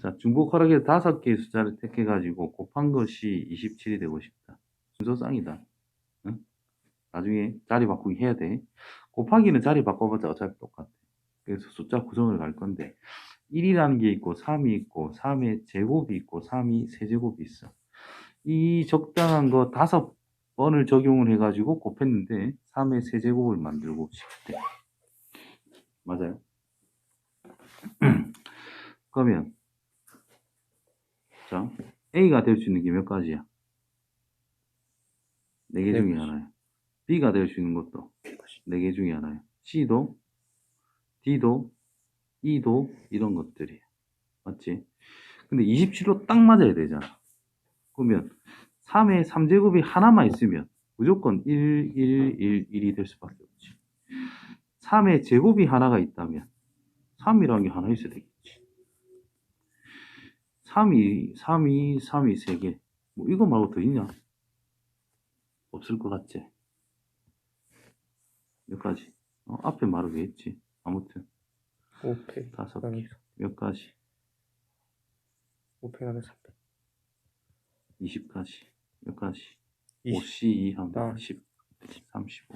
자, 중복 허락에 다섯 개의 숫자를 택해가지고 곱한 것이 27이 되고 싶다. 순서쌍이다. 응? 나중에 자리 바꾸기 해야 돼. 곱하기는 자리 바꿔봤자 어차피 똑같아. 그래서 숫자 구성을 갈 건데 1이라는 게 있고 3이 있고 3의 제곱이 있고 3이 세제곱이 있어. 이 적당한 거 다섯 번을 적용을 해가지고 곱했는데 3의 세제곱을 만들고 싶대. 맞아요? 그러면 자 A가 될 수 있는 게 몇 가지야? 네개네 중에. 하나야. B가 될 수 있는 것도 네 개 중에 하나야. C도 D도 E도 이런 것들이 맞지? 근데 27로 딱 맞아야 되잖아. 그러면 3의 3제곱이 하나만 있으면 무조건 1, 1, 1, 1이 될 수밖에 없지. 3의 제곱이 하나가 있다면 3이라는 게 하나 있어야 되겠지. 3이, 3이, 3이 3개. 뭐 이거 말고 더 있냐? 없을 것 같지? 몇 가지? 어, 앞에 말을 왜 했지? 아무튼 5패 다섯 개. 몇 가지? 5패 하면 3패 20가지. 몇 가지? 20 5C 2 하면 아. 10, 35.